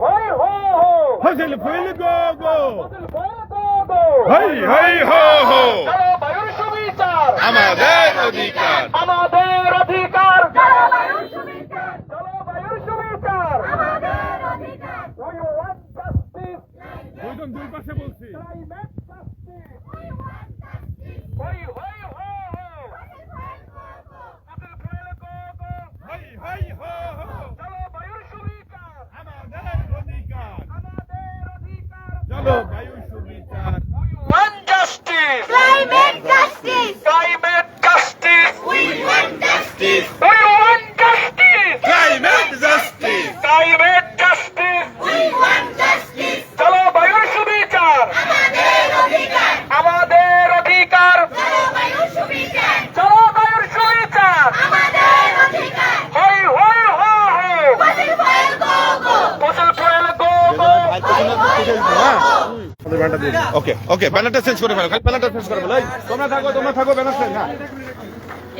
হো হো হাসিল ফুল গো গো গো হই হই হো হো জলবায়ুর সুবিচার আমাদের We want justice, Climate justice. climate justice. We want justice. ওকে ওকে ব্যানারটা চেঞ্জ করে ফেলো ব্যানারটা চেঞ্জ করে ফেলো এই, তোমরা থাকো তোমরা থাকো ব্যানার চেঞ্জ হ্যাঁ।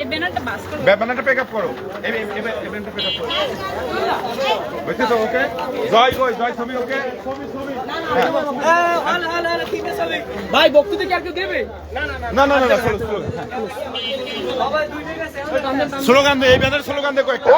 এই ব্যানারটা পিক আপ করো। এই এই এই ব্যানারটা পিক আপ করো। বুঝছ ওকে জয় জয় ছবি ওকে ছবি ছবি। ভাই বক্তৃতা কি আর কেউ দেবে? না না না না স্লো স্লো স্লোগান দে এই ব্যানার স্লোগান দে কয়েকটা।